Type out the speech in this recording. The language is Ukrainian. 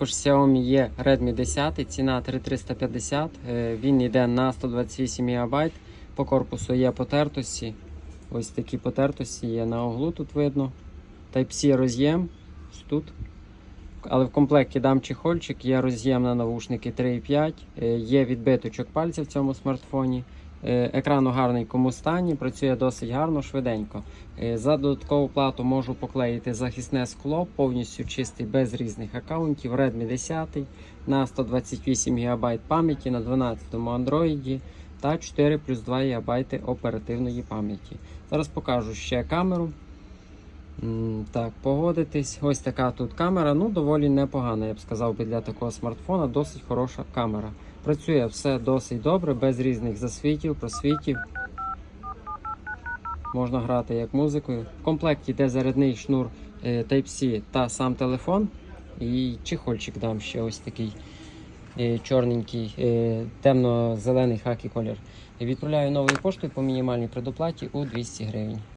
Також Xiaomi є Redmi 10, ціна 3350. Е, Він йде на 128 ГБ. По корпусу є потертості. Ось такі потертості є на углу, тут видно. Type-C роз'єм. Тут. Але в комплекті дам чехольчик, є роз'єм на навушники 3.5, е, є відбиточок пальця в цьому смартфоні. Е, Екран у гарненькому стані, працює досить гарно, швиденько. Е, За додаткову плату можу поклеїти захисне скло, повністю чистий, без різних аккаунтів. Redmi 10 на 128 ГБ пам'яті на 12 Android та 4 плюс 2 ГБ оперативної пам'яті. Зараз покажу ще камеру. Так, погодитись. Ось така тут камера. Ну, доволі непогана, я б сказав би, для такого смартфона. Досить хороша камера. Працює все досить добре, без різних засвітів, просвітів. Можна грати як музикою. В комплекті йде зарядний шнур е, Type-C та сам телефон. І чехольчик дам ще ось такий е, чорненький, е, темно-зелений хакі колір. Відправляю новою поштою по мінімальній предоплаті у 200 гривень.